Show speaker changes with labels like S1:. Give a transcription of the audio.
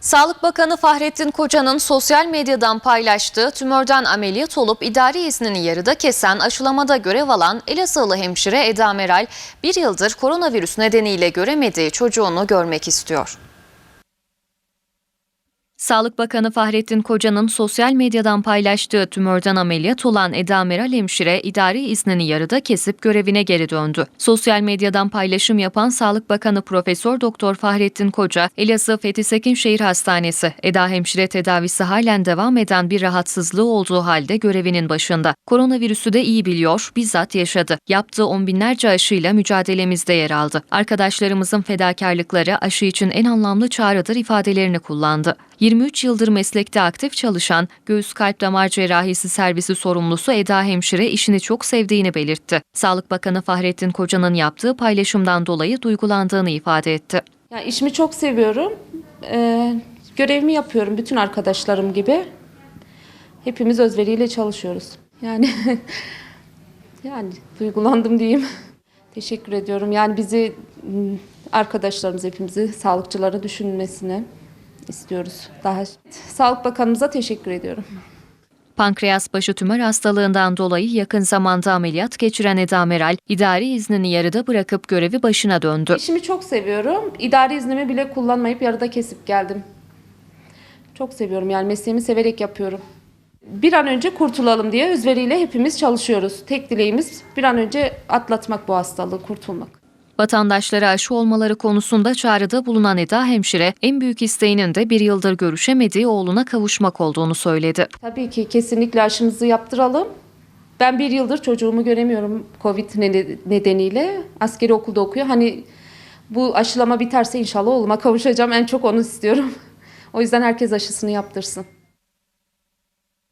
S1: Sağlık Bakanı Fahrettin Koca'nın sosyal medyadan paylaştığı tümörden ameliyat olup idari iznini yarıda kesen aşılamada görev alan Elazığlı hemşire Eda Meral bir yıldır koronavirüs nedeniyle göremediği çocuğunu görmek istiyor. Sağlık Bakanı Fahrettin Koca'nın sosyal medyadan paylaştığı tümörden ameliyat olan Eda Meral hemşire idari iznini yarıda kesip görevine geri döndü. Sosyal medyadan paylaşım yapan Sağlık Bakanı Profesör Doktor Fahrettin Koca, Elazığ Fethi Sekinşehir Hastanesi, Eda hemşire tedavisi halen devam eden bir rahatsızlığı olduğu halde görevinin başında. Koronavirüsü de iyi biliyor, bizzat yaşadı. Yaptığı on binlerce aşıyla mücadelemizde yer aldı. Arkadaşlarımızın fedakarlıkları aşı için en anlamlı çağrıdır ifadelerini kullandı. 23 yıldır meslekte aktif çalışan göğüs kalp damar cerrahisi servisi sorumlusu Eda Hemşire işini çok sevdiğini belirtti. Sağlık Bakanı Fahrettin Koca'nın yaptığı paylaşımdan dolayı duygulandığını ifade etti.
S2: Ya işimi çok seviyorum. Ee, görevimi yapıyorum bütün arkadaşlarım gibi. Hepimiz özveriyle çalışıyoruz. Yani yani duygulandım diyeyim. Teşekkür ediyorum. Yani bizi m, arkadaşlarımız hepimizi sağlıkçıları düşünmesini istiyoruz. Daha Sağlık Bakanımıza teşekkür ediyorum.
S1: Pankreas başı tümör hastalığından dolayı yakın zamanda ameliyat geçiren Eda Meral, idari iznini yarıda bırakıp görevi başına döndü.
S2: İşimi çok seviyorum. İdari iznimi bile kullanmayıp yarıda kesip geldim. Çok seviyorum yani mesleğimi severek yapıyorum. Bir an önce kurtulalım diye özveriyle hepimiz çalışıyoruz. Tek dileğimiz bir an önce atlatmak bu hastalığı, kurtulmak.
S1: Vatandaşlara aşı olmaları konusunda çağrıda bulunan Eda Hemşire, en büyük isteğinin de bir yıldır görüşemediği oğluna kavuşmak olduğunu söyledi.
S2: Tabii ki kesinlikle aşımızı yaptıralım. Ben bir yıldır çocuğumu göremiyorum Covid ne- nedeniyle. Askeri okulda okuyor. Hani bu aşılama biterse inşallah oğluma kavuşacağım. En çok onu istiyorum. O yüzden herkes aşısını yaptırsın.